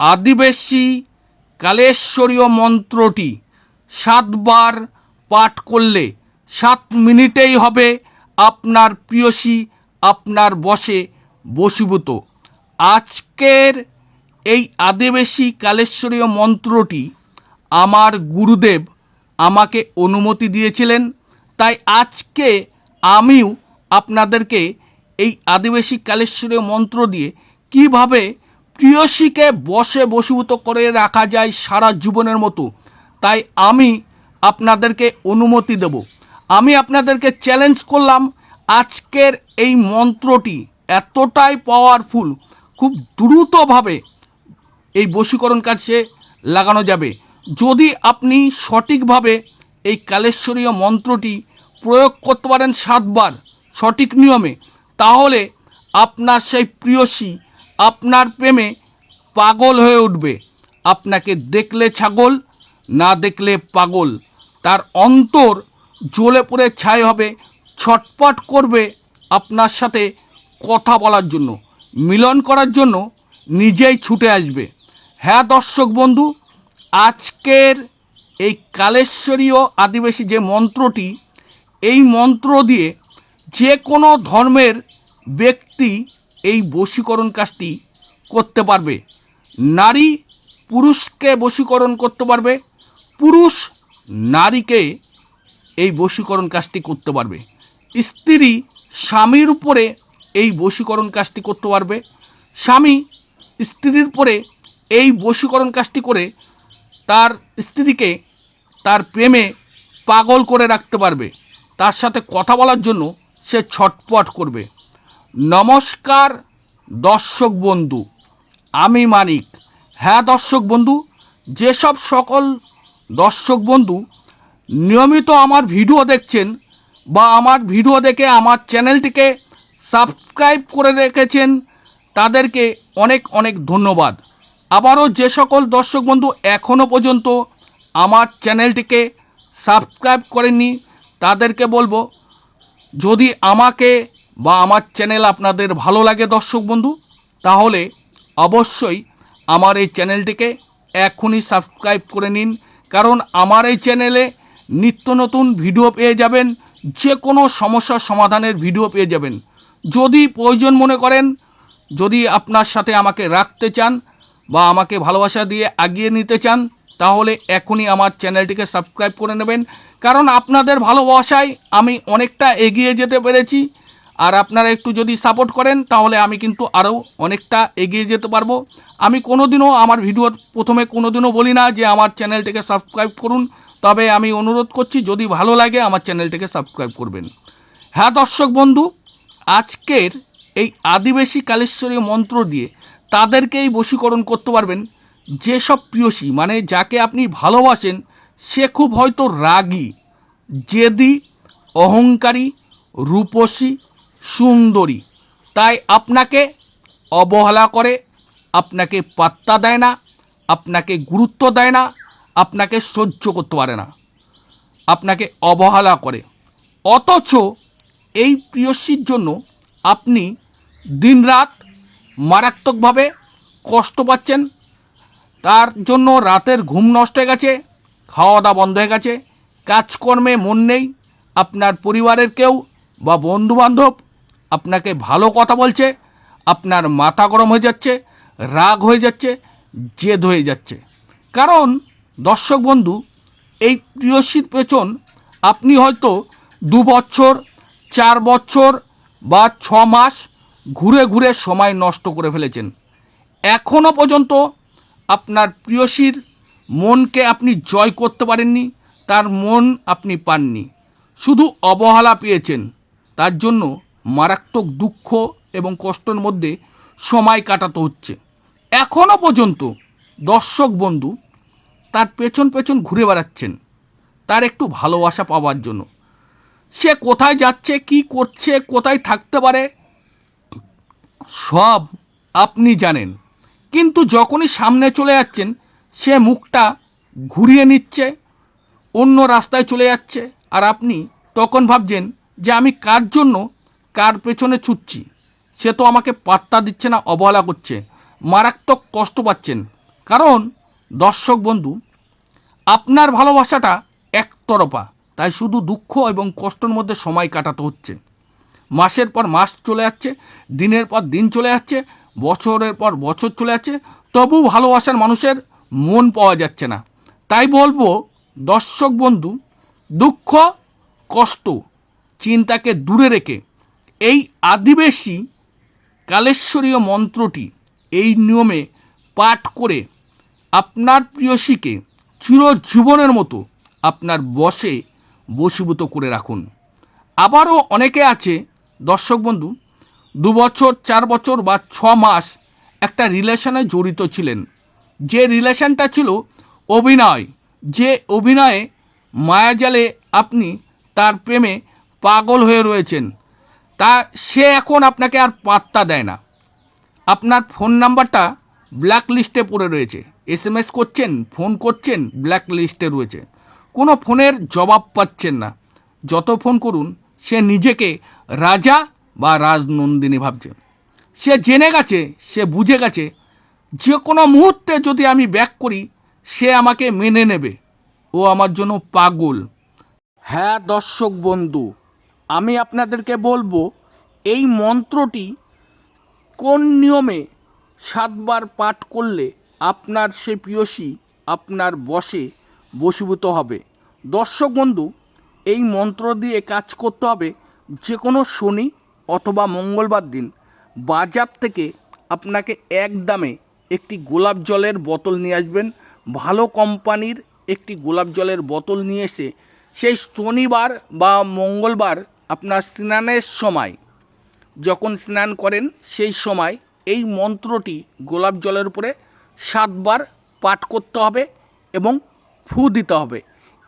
আদিবাসী কালেশ্বরীয় মন্ত্রটি সাতবার পাঠ করলে সাত মিনিটেই হবে আপনার প্রিয়সী, আপনার বসে বশীভূত আজকের এই আদিবাসী কালেশ্বরীয় মন্ত্রটি আমার গুরুদেব আমাকে অনুমতি দিয়েছিলেন, তাই আজকে আমিও আপনাদেরকে এই আদিবাসী কালেশ্বরীয় মন্ত্র দিয়ে কীভাবে প্রিয়সীকে বসে বশীভূত করে রাখা যায় সারা জীবনের মতো। তাই আমি আপনাদেরকে অনুমতি দেব। আমি আপনাদেরকে চ্যালেঞ্জ করলাম, আজকের এই মন্ত্রটি এতটাই পাওয়ারফুল খুব দ্রুতভাবে এই বশীকরণ কাছে লাগানো যাবে। যদি আপনি সঠিকভাবে এই কালেশ্বরীয় মন্ত্রটি প্রয়োগ করতে পারেন সাতবার সঠিক নিয়মে, তাহলে আপনার সেই প্রিয়সী আপনার প্রেমে পাগল হয়ে উঠবে। আপনাকে দেখলে ছাগল, না দেখলে পাগল। তার অন্তর জ্বলে পড়ে ছাই হবে। ছটপট করবে আপনার সাথে কথা বলার জন্য, মিলন করার জন্য নিজেই ছুটে আসবে। হ্যাঁ দর্শক বন্ধু, আজকের এই কালেশ্বরীয় আদিবাসী যে মন্ত্রটি, এই মন্ত্র দিয়ে যে কোনো ধর্মের ব্যক্তি এই বশীকরণ কাজটি করতে পারবে। নারী পুরুষকে বশীকরণ করতে পারবে, পুরুষ নারীকে এই বশীকরণ কাজটি করতে পারবে। স্ত্রী স্বামীর উপরে এই বশীকরণ কাজটি করতে পারবে, স্বামী স্ত্রীর উপরে এই বশীকরণ কাজটি করে তার স্ত্রীকে তার প্রেমে পাগল করে রাখতে পারবে। তার সাথে কথা বলার জন্য সে ছটপট করবে। নমস্কার, দর্শক বন্ধু। আমি মানিক। হ্যাঁ দর্শক বন্ধু, যেসব সকল দর্শক বন্ধু নিয়মিত আমার ভিডিও দেখছেন বা আমার ভিডিও দেখে আমার চ্যানেলটিকে সাবস্ক্রাইব করে রেখেছেন, তাদেরকে অনেক অনেক ধন্যবাদ। আবারও যে সকল দর্শক বন্ধু এখনও পর্যন্ত আমার চ্যানেলটিকে সাবস্ক্রাইব করেননি, তাদেরকে বলব, যদি আমাকে বা আমার চ্যানেল আপনাদের ভালো লাগে দর্শক বন্ধু, তাহলে অবশ্যই আমার এই চ্যানেলটিকে এখনই সাবস্ক্রাইব করে নিন। কারণ আমার এই চ্যানেলে নিত্য নতুন ভিডিও পেয়ে যাবেন, যে কোনো সমস্যার সমাধানের ভিডিও পেয়ে যাবেন। যদি প্রয়োজন মনে করেন, যদি আপনার সাথে আমাকে রাখতে চান বা আমাকে ভালোবাসা দিয়ে আগিয়ে নিতে চান, তাহলে এখনই আমার চ্যানেলটিকে সাবস্ক্রাইব করে নেবেন। কারণ আপনাদের ভালোবাসায় আমি অনেকটা এগিয়ে যেতে পেরেছি। আর আপনারা একটু যদি সাপোর্ট করেন, তাহলে আমি কিন্তু আরও অনেকটা এগিয়ে যেতে পারব। আমি কোনোদিনও আমার ভিডিওর প্রথমে কোনোদিনও বলি না যে আমার চ্যানেলটিকে সাবস্ক্রাইব করুন। তবে আমি অনুরোধ করছি, যদি ভালো লাগে, আমার চ্যানেলটিকে সাবস্ক্রাইব করবেন। হ্যাঁ দর্শক বন্ধু, আজকের এই আদিবাসী কালেশ্বরী মন্ত্র দিয়ে তাদেরকেই বশীকরণ করতে পারবেন যেসব প্রিয়সী মানে যাকে আপনি ভালোবাসেন, সে খুব হয়তো রাগী, জেদি, অহংকারী, রূপসী সুন্দরী। তাই আপনাকে অবহেলা করে, আপনাকে পাত্তা দেয় না, আপনাকে গুরুত্ব দেয় না, আপনাকে সহ্য করতে পারে না। আপনাকে অবহেলা করে। অথচ এই প্রিয়সীর জন্য আপনি দিনরাত মারাত্মকভাবে কষ্ট পাচ্ছেন। তার জন্য রাতের ঘুম নষ্ট হয়ে গেছে খাওয়া দাওয়া বন্ধ হয়ে গেছে, কাজকর্মে মন নেই। আপনার পরিবারের কেউ বা বন্ধুবান্ধব আপনাকে ভালো কথা বলছে, আপনার মাথা গরম হয়ে যাচ্ছে, রাগ হয়ে যাচ্ছে, জেদ হয়ে যাচ্ছে। কারণ, দর্শক বন্ধু, এই প্রিয়সীর পেছন আপনি হয়তো দু বছর, চার বছর বা ছ মাস ঘুরে ঘুরে সময় নষ্ট করে ফেলেছেন। এখনও পর্যন্ত আপনার প্রিয়সীর মনকে আপনি জয় করতে পারেননি, তার মন আপনি পাননি। শুধু অবহেলা পেয়েছেন, তার জন্য মারাত্মক দুঃখ এবং কষ্টের মধ্যে সময় কাটাতে হচ্ছে। এখনও পর্যন্ত দর্শক বন্ধু তার পেছন পেছন ঘুরে বেড়াচ্ছেন, তার একটু ভালোবাসা পাওয়ার জন্য। সে কোথায় যাচ্ছে, কি করছে, কোথায় থাকতে পারে, সব আপনি জানেন। কিন্তু যখনই সামনে চলে যাচ্ছেন, সে মুখটা ঘুরিয়ে নিচ্ছে, অন্য রাস্তায় চলে যাচ্ছে, আর আপনি তখন ভাবছেন যে আমি কার জন্য কার পেছনে ছুটছি? সে তো আমাকে পাত্তা দিচ্ছে না, অবহেলা করছে। মারাত্মক কষ্ট পাচ্ছেন। কারণ, দর্শক বন্ধু, আপনার ভালোবাসাটা একতরফা। তাই শুধু দুঃখ এবং কষ্টের মধ্যে সময় কাটাতে হচ্ছে। মাসের পর মাস চলে যাচ্ছে, দিনের পর দিন চলে যাচ্ছে, বছরের পর বছর চলে যাচ্ছে। তবু ভালোবাসার মানুষের মন পাওয়া যাচ্ছে না। তাই বলব, দর্শক বন্ধু, দুঃখ, কষ্ট, চিন্তাকে দূরে রেখে এই আদিবাসী কালেশ্বরীয় মন্ত্রটি এই নিয়মে পাঠ করে আপনার প্রিয়সীকে চিরজীবনের মতো আপনার বসে বশীভূত করে রাখুন। আবারও অনেকে আছে, দর্শক বন্ধু, দু বছর, চার বছর বা ছ মাস একটা রিলেশনে জড়িত ছিলেন। যে রিলেশনটা ছিল অভিনয়, যে অভিনয়ে মায়াজালে আপনি তার প্রেমে পাগল হয়ে রয়েছেন। তা সে এখন আপনাকে আর পাত্তা দেয় না। আপনার ফোন নাম্বারটা ব্ল্যাক লিস্টে পড়ে রয়েছে। এস এম এস করছেন ফোন করছেন ব্ল্যাক লিস্টে রয়েছে। কোনো ফোনের জবাব পাচ্ছেন না। যত ফোন করুন, সে নিজেকে রাজা বা রাজনন্দিনী ভাবছে। সে জেনে গেছে, সে বুঝে গেছে, যে কোনো মুহূর্তে যদি আমি ব্যাক করি, সে আমাকে মেনে নেবে। ও আমার জন্য পাগল। হ্যাঁ দর্শক বন্ধু আমি আপনাদেরকে বলব, এই মন্ত্রটি কোন নিয়মে সাতবার পাঠ করলে আপনার সে প্রিয়সী আপনার বসে বশীভূত হবে? দর্শক বন্ধু, এই মন্ত্র দিয়ে কাজ করতে হবে যে কোনো শনি অথবা মঙ্গলবার দিন। বাজার থেকে আপনাকে এক দামে একটি গোলাপ জলের বোতল নিয়ে আসবেন। ভালো কোম্পানির একটি গোলাপ জলের বোতল নিয়ে এসে সেই শনিবার বা মঙ্গলবার আপনার স্নানের সময়, যখন স্নান করেন সেই সময় এই মন্ত্রটি গোলাপ জলের উপরে সাতবার পাঠ করতে হবে এবং ফু দিতে হবে।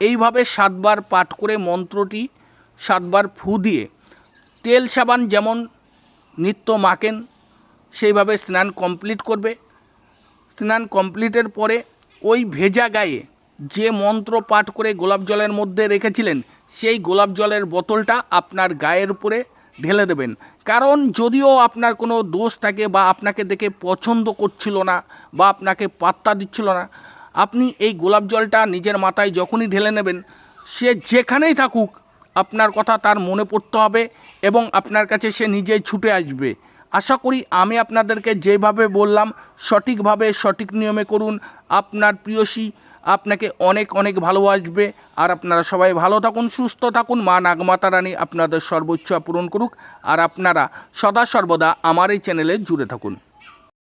এইভাবে সাতবার পাঠ করে মন্ত্রটি সাতবার ফু দিয়ে তেল সাবান যেমন নিত্য মাখেন, সেইভাবে স্নান কমপ্লিট করবে। স্নান কমপ্লিটের পরে ওই ভেজা গায়ে যে মন্ত্র পাঠ করে গোলাপ জলের মধ্যে রেখেছিলেন সেই গোলাপ জলের বোতলটা আপনার গায়ের উপরে ঢেলে দেবেন। কারণ যদিও আপনার কোনো দোষ থাকে বা আপনাকে দেখে পছন্দ করছিল না বা আপনাকে পাত্তা দিচ্ছিল না, আপনি এই গোলাপ জলটা নিজের মাথায় যখনই ঢেলে নেবেন, সে যেখানেই থাকুক আপনার কথা তার মনে পড়তে হবে এবং আপনার কাছে সে নিজেই ছুটে আসবে। আশা করি আমি আপনাদেরকে যেভাবে বললাম, সঠিকভাবে সঠিক নিয়মে করুন। আপনার প্রিয়সী আপনাকে অনেক অনেক ভালোবাসবে। আর আপনারা সবাই ভালো থাকুন, সুস্থ থাকুন। মা নাগমাতা রানী আপনাদের সর্বোচ্চ পূরণ করুক। আর আপনারা সদা সর্বদা আমার এই চ্যানেলে জুড়ে থাকুন।